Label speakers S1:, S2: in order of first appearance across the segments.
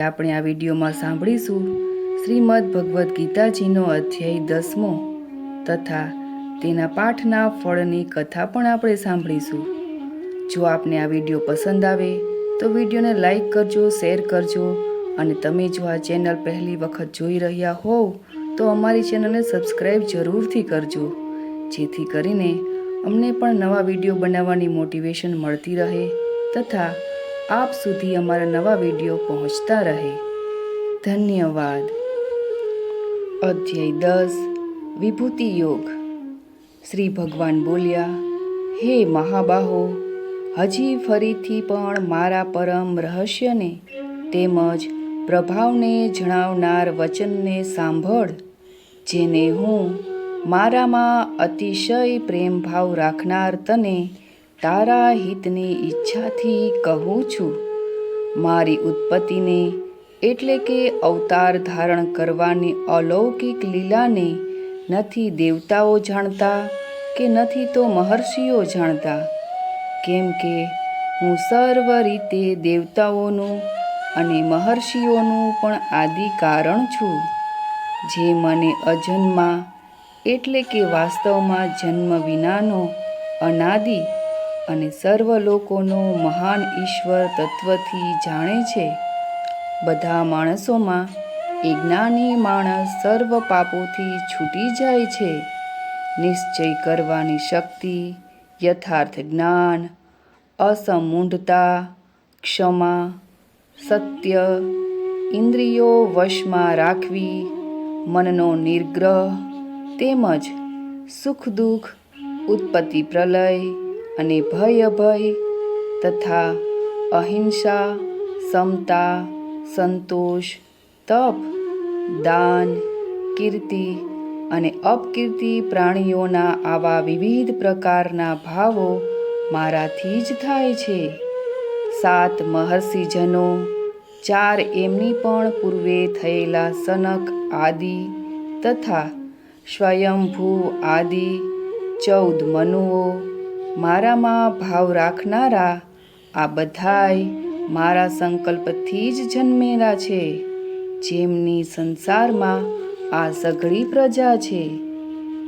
S1: આપણે આ વિડીયોમાં સાંભળીશું શ્રીમદ ભગવદ્ ગીતાજીનો અધ્યાય દસમો તથા તેના પાઠના ફળની કથા પણ આપણે સાંભળીશું. જો આપને આ વીડિયો પસંદ આવે, તો વિડીયોને લાઈક કરજો, શેર કરજો અને તમે જો આ ચેનલ પહેલી વખત જોઈ રહ્યા હોવ, તો અમારી ચેનલને સબસ્ક્રાઈબ જરૂરથી કરજો. જેથી કરીને અમને પણ નવા વીડિયો બનાવવાની મોટિવેશન મળતી રહે તથા આપ સુધી અમારા નવા વીડિયો પહોંચતા રહે. ધન્યવાદ. અધ્યાય દસ, વિભૂતિ યોગ. શ્રી ભગવાન બોલ્યા, હે મહાબાહો, હજી ફરીથી પણ મારા પરમ રહસ્યને તેમજ પ્રભાવને જણાવનાર વચનને સાંભળ, જેને હું મારામાં અતિશય પ્રેમભાવ રાખનાર તને તારા હિતની ઈચ્છાથી કહું છું. મારી ઉત્પત્તિને એટલે કે અવતાર ધારણ કરવાની અલૌકિક લીલાને નથી દેવતાઓ જાણતા કે નથી તો મહર્ષિઓ જાણતા. કેમ કે હું સર્વ રીતે દેવતાઓનું અને મહર્ષિઓનું પણ આદિ કારણ છું. જે મને અજન્મા એટલે કે વાસ્તવમાં જન્મ વિનાનો અનાદિ અને સર્વ લોકોનો મહાન ઈશ્વર તત્વથી જાણે છે, બધા માણસોમાં એ જ્ઞાની માણસ સર્વ પાપોથી છૂટી જાય છે. નિશ્ચય કરવાની શક્તિ, યથાર્થ જ્ઞાન, અસમૂઢતા, ક્ષમા, સત્ય, ઇન્દ્રિયો વશમાં રાખવી, મનનો નિર્ગ્રહ, તેમજ સુખ દુઃખ, ઉત્પત્તિ પ્રલય અને ભય અભય તથા અહિંસા, સમતા, સંતોષ, તપ, દાન, કીર્તિ અને અપકીર્તિ પ્રાણીઓના આવા વિવિધ પ્રકારના ભાવો મારાથી જ થાય છે. સાત મહર્ષિજનો, ચાર એમની પણ પૂર્વે થયેલા સનક આદિ તથા સ્વયંભૂ આદિ, ચૌદ મનુઓ મારામાં ભાવ રાખનારા, આ બધાય મારા સંકલ્પથી જ જન્મેલા છે. જેમની સંસારમાં આ સઘળી પ્રજા છે.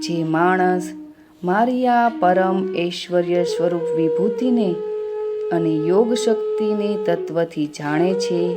S1: જે માણસ મારી આ પરમ ઐશ્વર્ય સ્વરૂપ વિભૂતિને અને યોગ શક્તિને તત્વથી જાણે છે,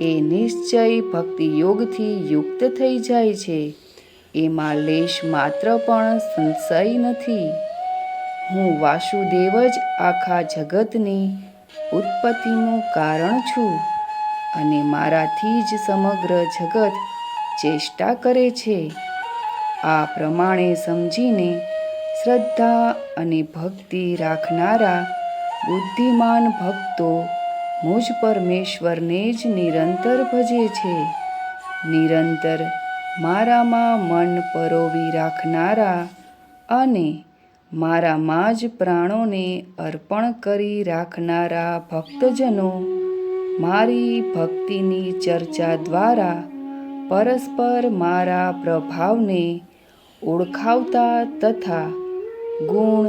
S1: એ નિશ્ચય ભક્તિ યોગથી યુક્ત થઈ જાય છે. એમાં લેશ માત્ર પણ સંશય નથી. હું વાસુદેવ જ આખા જગતની ઉત્પત્તિનું કારણ છું અને મારાથી જ સમગ્ર જગત ચેષ્ટા કરે છે. આ પ્રમાણે સમજીને શ્રદ્ધા અને ભક્તિ રાખનારા બુદ્ધિમાન ભક્તો મુજ પરમેશ્વરને જ નિરંતર ભજે છે. નિરંતર મારામાં મન પરોવી રાખનારા અને મારામાં જ પ્રાણોને અર્પણ કરી રાખનારા ભક્તજનો મારી ભક્તિની ચર્ચા દ્વારા પરસ્પર મારા પ્રભાવને ઓળખાવતા તથા ગુણ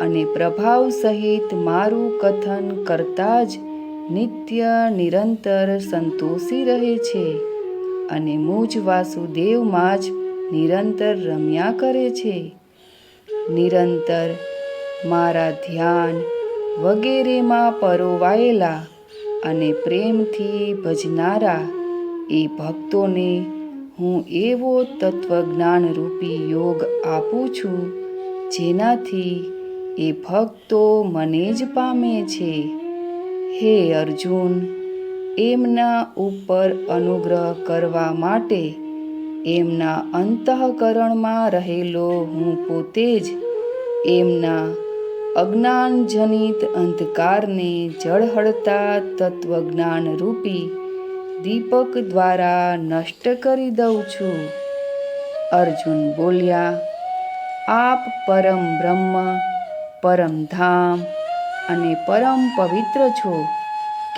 S1: અને પ્રભાવ સહિત મારું કથન કરતા જ નિત્ય નિરંતર સંતોષી રહે છે અને મુજ વાસુદેવમાં જ નિરંતર રમ્યા કરે છે. નિરંતર મારા ધ્યાન વગેરેમાં પરોવાયેલા અને પ્રેમથી ભજનારા એ ભક્તોને હું એવો તત્વજ્ઞાનરૂપી યોગ આપું છું, જેનાથી એ ભક્તો મને જ પામે છે. હે અર્જુન, એમના ઉપર અનુગ્રહ કરવા માટે એમના અંતઃકરણમાં રહેલો હું પોતે જ એમના અજ્ઞાનજનિત અંધકારને જળહળતા તત્વજ્ઞાન રૂપી દીપક દ્વારા નષ્ટ કરી દઉં છું. અર્જુન બોલ્યા, આપ પરમ બ્રહ્મ, પરમ ધામ અને પરમ પવિત્ર છો.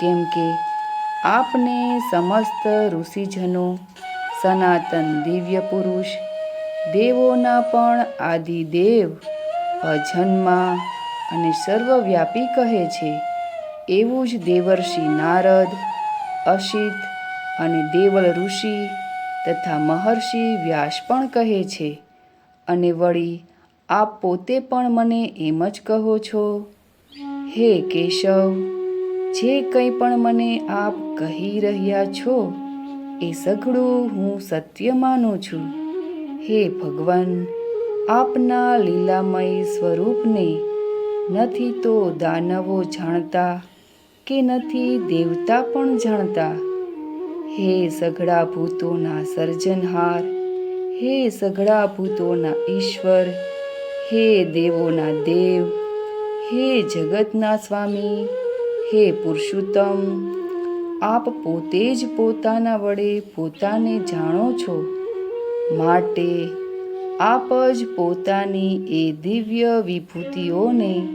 S1: કેમ કે આપને સમસ્ત ઋષિજનો સનાતન દિવ્ય પુરુષ, દેવોના પણ આદિદેવ અજન્મા અને સર્વવ્યાપી કહે છે. એવું જ દેવર્ષિ નારદ, અશિત અને દેવલ ઋષિ તથા મહર્ષિ વ્યાસ પણ કહે છે. અને વળી, આપ પોતે પણ મને એમ જ કહો છો, હે કેશવ, જે કંઈ પણ મને આપ કહી રહ્યા છો એ સઘળું હું સત્ય માનું છું. હે ભગવાન, આપના લીલામય સ્વરૂપને નથી તો દાનવો જાણતા કે નથી દેવતા પણ જાણતા. હે સઘળા ભૂતોના સર્જનહાર, હે સઘળા ભૂતોના ઈશ્વર, હે દેવોના દેવ, હે જગતના સ્વામી, હે પુરુષોત્તમ આપ પોતે જ પોતાના વડે પોતાને જાણો છો. માટે આપ જ પોતાની એ દિવ્ય વિભૂતિઓને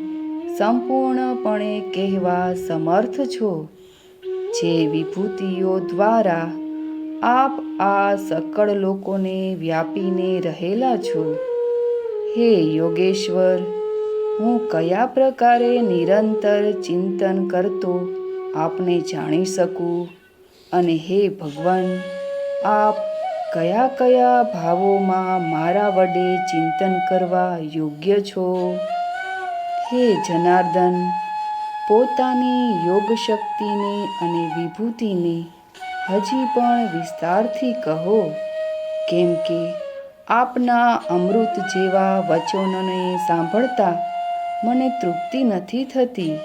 S1: સંપૂર્ણપણે કહેવા સમર્થ છો. જે વિભૂતિઓ દ્વારા આપ આ સકળ લોકોને વ્યાપીને રહેલા છો. હે યોગેશ્વર, હું કયા પ્રકારે નિરંતર ચિંતન કરતો આપને જાણી શકું? અને હે ભગવાન, આપ કયા કયા ભાવોમાં મારા વડે ચિંતન કરવા યોગ્ય છો? હે જનાર્દન, પોતાની યોગ શક્તિને અને વિભૂતિને હજી પણ વિસ્તારથી કહો, કેમ કે આપના અમૃત જેવા વચનોને સાંભળતા મને તૃપ્તિ નથી થતી.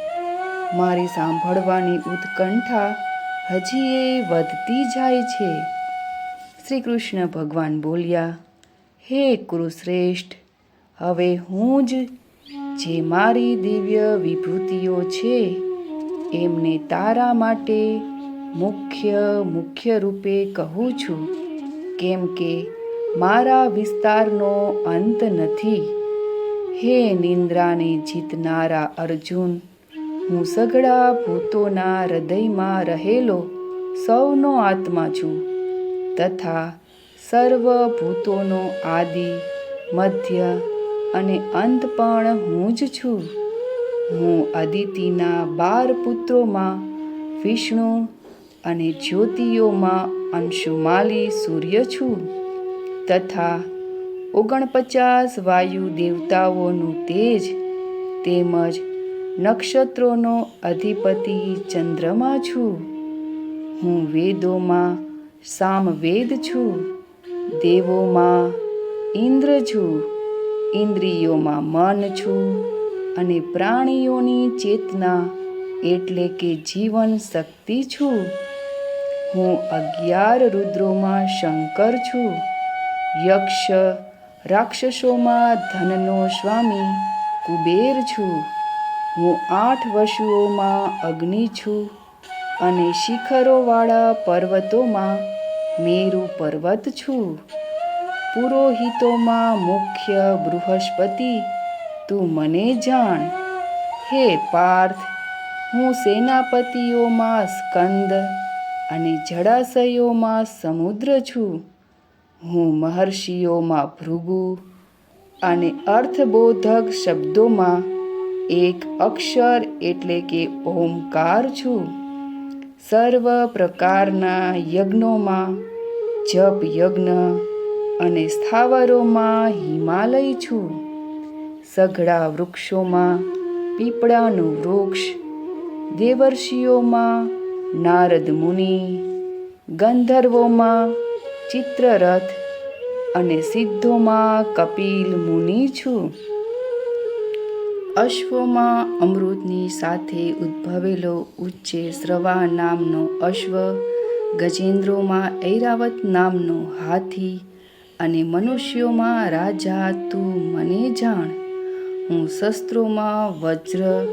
S1: મારી સાંભળવાની ઉત્કંઠા હજી એ વધતી જાય છે. શ્રી કૃષ્ણ ભગવાન બોલ્યા, હે કુરુશ્રેષ્ઠ, હવે હું જ જે મારી દિવ્ય વિભૂતિઓ છે, એમને તારા માટે મુખ્ય મુખ્ય રૂપે કહું છું. કેમ કે મારા વિસ્તારનો અંત નથી. હે નિંદ્રાને જીતનારા અર્જુન હું સઘળા ભૂતોના હૃદયમાં રહેલો સૌનો આત્મા છું. તથા સર્વ ભૂતોનો આદિ, મધ્ય અને અંત પણ હું જ છું. હું અદિતિના બાર પુત્રોમાં, વિષ્ણુ અને જ્યોતિઓમાં અંશુમાલી સૂર્ય છું. તથા ઓગણપચાસ વાયુ દેવતાઓનું તેજ તેમજ નક્ષત્રોનો અધિપતિ ચંદ્રમા છું. હું વેદોમાં સામવેદ છું. દેવોમાં ઇન્દ્ર છું. ઇન્દ્રિયોમાં મન છું અને પ્રાણીઓની ચેતના એટલે કે જીવન શક્તિ છું. હું અગિયાર રુદ્રોમાં શંકર છું. યક્ષ રાક્ષસોમાં ધનનો સ્વામી કુબેર છું. હું આઠ વશુઓમાં અગ્નિ છું અને શિખરોવાળા પર્વતોમાં મેરુ પર્વત છું. પુરોહિતોમાં મુખ્ય બૃહસ્પતિ, તું મને જાણ. હે પાર્થ, હું સેનાપતિઓમાં સ્કંદ અને જળાશયોમાં સમુદ્ર છું. હું મહર્ષિઓમાં ભૃગુ અને અર્થબોધક શબ્દોમાં એક અક્ષર એટલે કે ઓમકાર છું. સર્વ પ્રકારના યજ્ઞોમાં જપ યજ્ઞ અને સ્થાવરોમાં હિમાલય છું. સઘળા વૃક્ષોમાં પીપળાનું વૃક્ષ, દેવર્ષિઓમાં નારદ મુનિ, ગંધર્વોમાં ચિત્રરથ અને સિદ્ધોમાં કપિલ મુનિ છું. અશ્વમાં અમૃતની સાથે ઉદ્ભવેલો ઉચ્ચે શ્રવા નામનો અશ્વ, ગજેન્દ્રોમાં ઐરાવત નામનો હાથી અને મનુષ્યોમાં રાજા તું મને જાણ. હું શસ્ત્રોમાં વજ્ર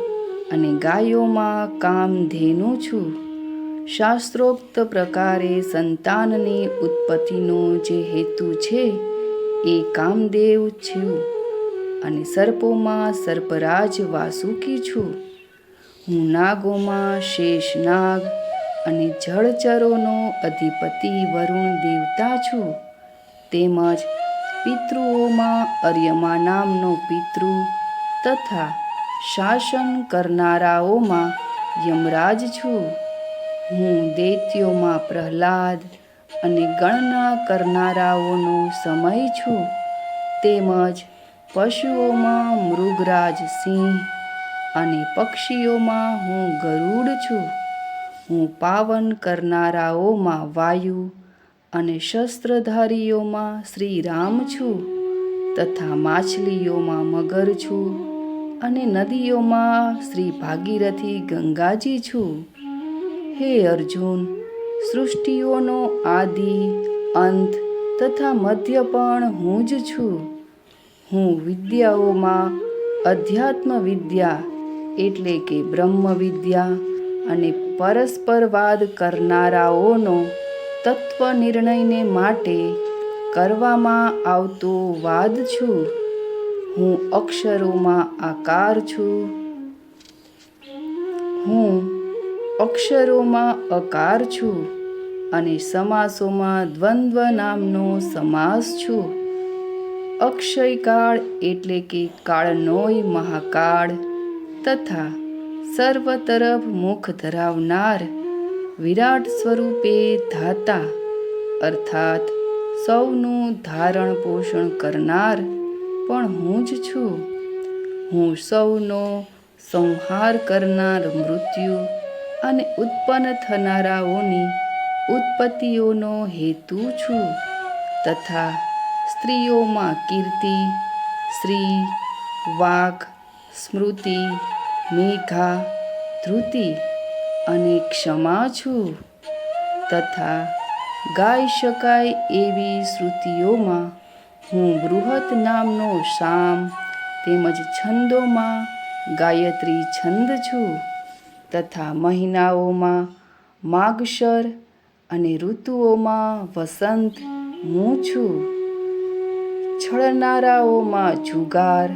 S1: અને ગાયોમાં કામધેનુ છું. શાસ્ત્રોક્ત પ્રકારે સંતાનની ઉત્પત્તિનો જે હેતુ છે, એ કામદેવ છું. અને સર્પોમાં સર્પરાજ વાસુકી છું. હું નાગોમાં શેષ નાગ અને જળચરોનો અધિપતિ વરુણ દેવતા છું. તેમજ પિતૃઓમાં અર્યમા નામનો પિતૃ તથા શાસન કરનારાઓમાં યમરાજ છું. હું દૈત્યોમાં પ્રહલાદ અને ગણના કરનારાઓનો સમય છું. તેમજ પશુઓમાં મૃગરાજ સિંહ અને પક્ષીઓમાં હું ગરુડ છું. હું પાવન કરનારાઓમાં વાયુ અને શસ્ત્રધારીઓમાં શ્રી રામ છું તથા માછલીઓમાં મગર છું અને નદીઓમાં શ્રી ભાગીરથી ગંગાજી છું. હે અર્જુન, સૃષ્ટિઓનો આદિ, અંત તથા મધ્ય પણ હું જ છું. હું વિદ્યાઓમાં અધ્યાત્મ વિદ્યા એટલે કે બ્રહ્મ વિદ્યા અને પરસ્પરવાદ કરનારાઓનો તત્વ નિર્ણયને માટે કરવામાં આવતો વાદ છું. હું અક્ષરોમાં આકાર છું. હું અક્ષરોમાં અકાર છું અને સમાસોમાં દ્વંદ્વ નામનો સમાસ છું. અક્ષયકાળ એટલે કે કાળનોય મહાકાળ તથા સર્વ તરફ મુખ ધરાવનાર વિરાટ સ્વરૂપે ધાતા, અર્થાત સૌનું ધારણ પોષણ કરનાર પણ હું જ છું. હું સૌનો સંહાર કરનાર મૃત્યુ અને ઉત્પન્ન થનારાઓની ઉત્પત્તિઓનો હેતુ છું તથા સ્ત્રીઓમાં કીર્તિ શ્રી વાક, સ્મૃતિ, મેઘા ધૃતિ અને ક્ષમા છું. તથા ગાઈ શકાય એવી શ્રુતિઓમાં હું બૃહત નામનો શામ તેમજ છંદોમાં ગાયત્રી છંદ છું. તથા મહિનાઓમાં માગશર અને ઋતુઓમાં વસંત હું છું. છળનારાઓમાં જુગાર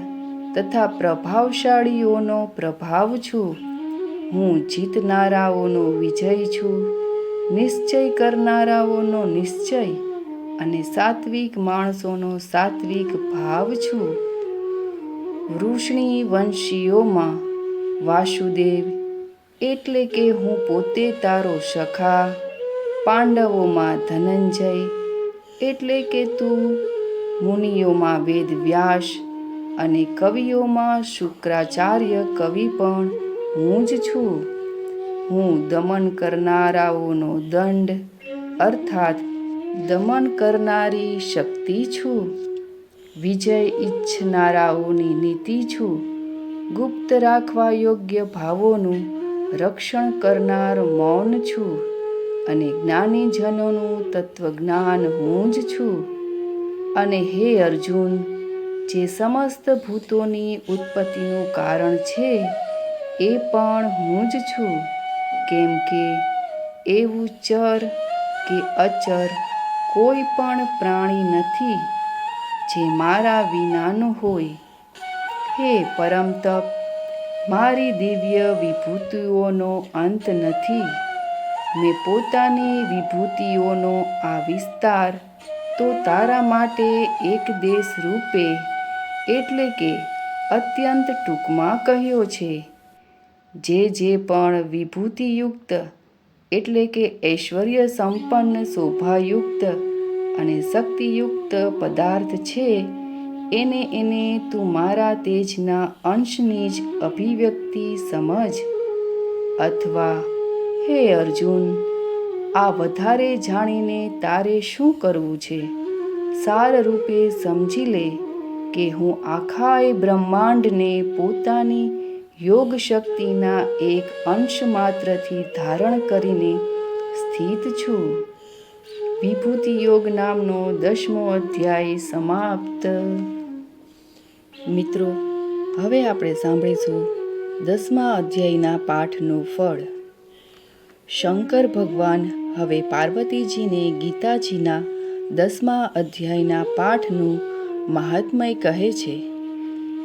S1: તથા પ્રભાવશાળીઓનો પ્રભાવ છું. હું જીતનારાઓનો વિજય છું. નિશ્ચય કરનારાઓનો નિશ્ચય અને સાત્વિક માણસોનો સાત્વિક ભાવ છું. વૃષ્ણી વંશીઓમાં વાસુદેવ એટલે કે હું પોતે તારો સખા, પાંડવોમાં ધનંજય એટલે કે તું મુનિઓમાં વેદ વ્યાસ અને કવિઓમાં શુક્રાચાર્ય કવિ પણ હું જ છું. હું દમન કરનારાઓનો દંડ, અર્થાત દમન કરનારી શક્તિ છું. વિજય ઈચ્છનારાઓની નીતિ છું. ગુપ્ત રાખવા યોગ્ય ભાવોનું રક્ષણ કરનાર મૌન છું. અને જ્ઞાનીજનોનું તત્વજ્ઞાન હું જ છું. અને હે અર્જુન, જે સમસ્ત ભૂતોની ઉત્પત્તિનું કારણ છે, એ પણ હું જ છું. કેમ કે એવું ચર કે અચર કોઈ પણ પ્રાણી નથી જે મારા વિનાનું હોય. હે પરમ તપ મારી દિવ્ય વિભૂતિઓનો અંત નથી. મેં પોતાની વિભૂતિઓનો આ વિસ્તાર તો તારા માટે એક દેશ રૂપે એટલે કે અત્યંત ટૂંકમાં કહ્યો છે. જે જે પણ વિભૂતિયુક્ત એટલે કે ઐશ્વર્ય સંપન્ન શોભાયુક્ત અને શક્તિયુક્ત પદાર્થ છે, એને એને તું મારા તેજના અંશની જ અભિવ્યક્તિ સમજ. અથવા, હે અર્જુન આ વધારે જાણીને તારે શું કરવું છે? સાર રૂપે સમજી લે કે હું આખાય બ્રહ્માંડને પોતાની યોગ શક્તિના એક અંશ માત્રથી ધારણ કરીને સ્થિત છું. વિભૂતિ યોગ નામનો દસમો અધ્યાય સમાપ્ત. મિત્રો, હવે આપણે સાંભળીશું દસમા અધ્યાયના પાઠનું ફળ. શંકર ભગવાન હવે પાર્વતીજીને ગીતાજીના દસમા અધ્યાયના પાઠનું મહાત્મય કહે છે,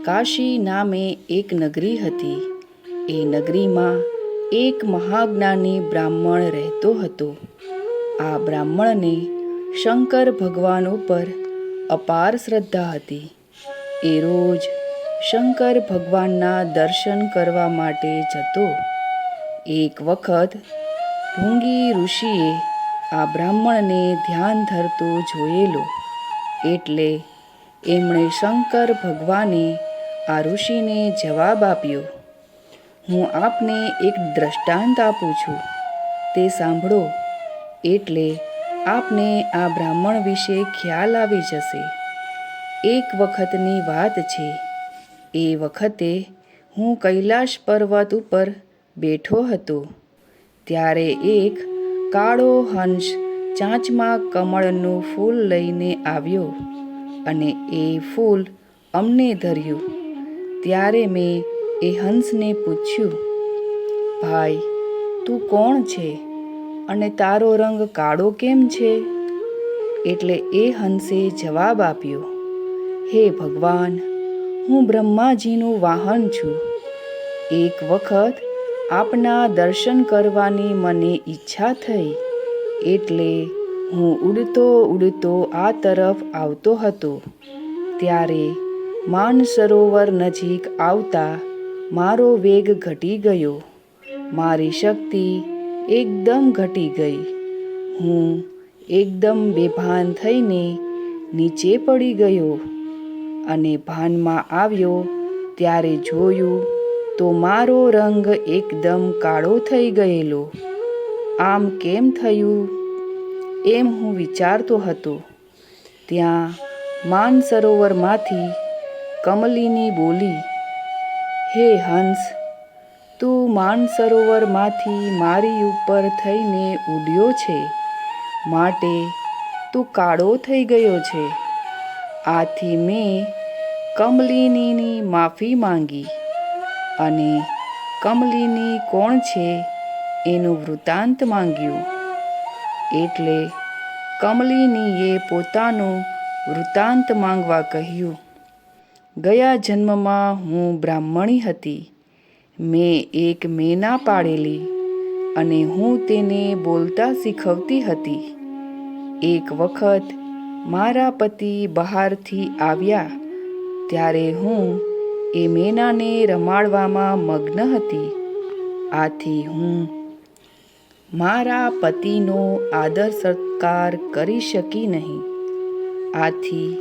S1: કાશી નામે એક નગરી હતી. એ નગરીમાં એક મહાજ્ઞાની બ્રાહ્મણ રહેતો હતો. આ બ્રાહ્મણને શંકર ભગવાન ઉપર અપાર શ્રદ્ધા હતી. એ રોજ શંકર ભગવાનના દર્શન કરવા માટે જતો. એક વખત ભૂંગી ઋષિએ આ બ્રાહ્મણને ધ્યાન ધરતો જોયેલો. એટલે એમણે શંકર ભગવાને આ ઋષિને જવાબ આપ્યો, હું આપને એક દ્રષ્ટાંત આપું છું. તે સાંભળો, એટલે આપને આ બ્રાહ્મણ વિશે ખ્યાલ આવી જશે. એક વખતની વાત છે. એ વખતે હું કૈલાશ પર્વત ઉપર બેઠો હતો. ત્યારે એક કાળો હંસ ચાંચમાં કમળનું ફૂલ લઈને આવ્યો અને એ ફૂલ અમને ધર્યું. ત્યારે મેં એ હંસને પૂછ્યું, ભાઈ, તું કોણ છે અને તારો રંગ કાળો કેમ છે? એટલે એ હંસે જવાબ આપ્યો, હે ભગવાન, હું બ્રહ્માજીનું વાહન છું. એક વખત આપના દર્શન કરવાની મને ઈચ્છા થઈ, એટલે હું ઉડતો ઉડતો આ તરફ આવતો હતો. ત્યારે માનસરોવર નજીક આવતા મારો વેગ ઘટી ગયો. મારી શક્તિ એકદમ ઘટી ગઈ. હું એકદમ બેભાન થઈને નીચે પડી ગયો અને ભાનમાં આવ્યો ત્યારે જોયું તો મારો રંગ એકદમ કાળો થઈ ગયેલો. આમ કેમ થયું? એમ હું વિચારતો હતો. ત્યાં માનસરોવરમાંથી કમલીની બોલી, હે હંસ, તું માનસરોવરમાંથી મારી ઉપર થઈને ઉડ્યો છે. માટે તું કાળો થઈ ગયો છે. આથી મેં કમલિનીની માફી માંગી. અને કમલિની કોણ છે એનું વૃત્તાંત માંગ્યું. એટલે કમલિનીએ પોતાનું વૃત્તાંત માંગવા કહ્યું, ગયા જન્મમાં હું બ્રાહ્મણી હતી. મેં એક મેના પાડેલી અને હું તેને બોલતા શીખવતી હતી. એક વખત મારા પતિ બહારથી આવ્યા, ત્યારે હું એ મેનાને રમાડવામાં મગ્ન હતી. આથી હું મારા પતિનો આદર સત્કાર કરી શકી નહીં. આથી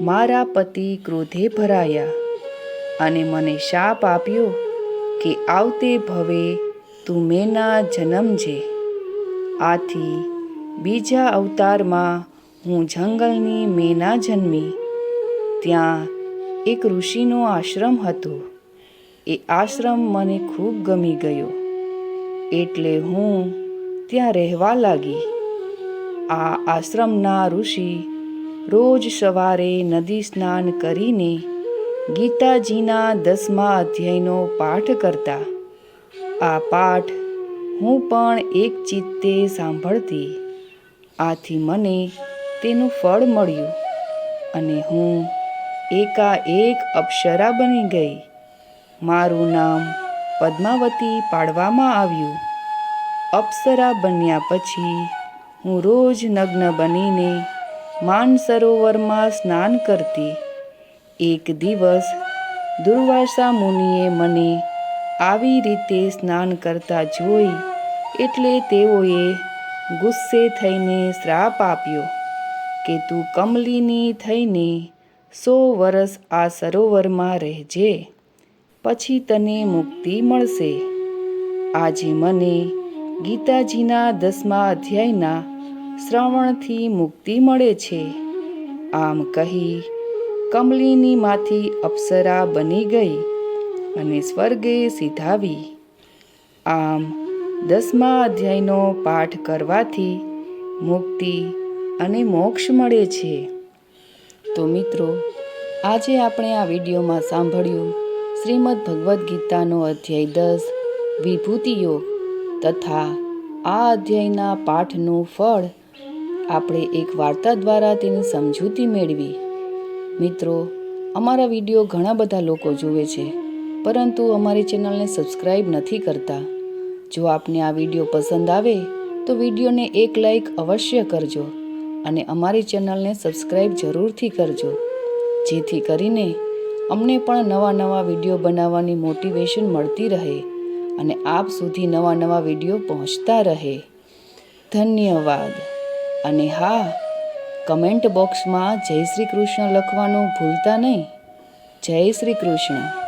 S1: મારા પતિ ક્રોધે ભરાયા અને મને શાપ આપ્યો કે આવતે ભવે તું મેના જન્મજે આથી બીજા અવતારમાં હું જંગલની મેના જન્મી. ત્યાં એક ઋષિનો આશ્રમ હતો. એ આશ્રમ મને ખૂબ ગમી ગયો. એટલે હું ત્યાં રહેવા લાગી. આ આશ્રમના ઋષિ રોજ સવારે નદી સ્નાન કરીને ગીતાજીના દસમા અધ્યાયનો પાઠ કરતા. આ પાઠ હું પણ એક ચિત્તે સાંભળતી. આથી મને તેનું ફળ મળ્યું અને હું એકાએક અપ્સરા બની ગઈ. મારું નામ પદ્માવતી પાડવામાં આવ્યું. અપ્સરા બન્યા પછી હું રોજ નગ્ન બનીને માનસરોવરમાં સ્નાન કરતી. એક દિવસ દુર્વાસા મુનિએ મને આવી રીતે સ્નાન કરતા જોઈ એટલે તેઓએ ગુસ્સે થઈને શ્રાપ આપ્યો કે તું કમલીની થઈને સો વર્ષ આ સરોવરમાં રહેજે, પછી તને મુક્તિ મળશે. આજે મને ગીતાજીના દસમા અધ્યાયના શ્રવણથી મુક્તિ મળે છે. આમ કહી કમલિનીમાંથી અપ્સરા બની ગઈ અને સ્વર્ગે સીધાવી. આમ દસમા અધ્યાયનો પાઠ કરવાથી મુક્તિ અને મોક્ષ મળે છે. તો મિત્રો, આજે આપણે આ વિડીયોમાં સાંભળ્યું શ્રીમદ ભગવદ્ ગીતાનો અધ્યાય દસ, વિભૂતિ યોગ તથા આ અધ્યાયના પાઠનું ફળ આપણે એક વાર્તા દ્વારા તેની સમજૂતી મેળવી. મિત્રો, અમારા વીડિયો ઘણા બધા લોકો જુએ છે, પરંતુ અમારી ચેનલને સબસ્ક્રાઈબ નથી કરતા. જો આપને આ વીડિયો પસંદ આવે, તો વિડીયોને એક લાઈક અવશ્ય કરજો. અને અમારી ચેનલને સબસ્ક્રાઈબ જરૂરથી કરજો. જેથી કરીને અમને પણ નવા નવા વીડિયો બનાવવાની મોટિવેશન મળતી રહે અને આપ સુધી નવા નવા વીડિયો પહોંચતા રહે. ધન્યવાદ. અને હા, કમેન્ટ બોક્સમાં જય શ્રી કૃષ્ણ લખવાનું ભૂલતા નહીં. જય શ્રી કૃષ્ણ.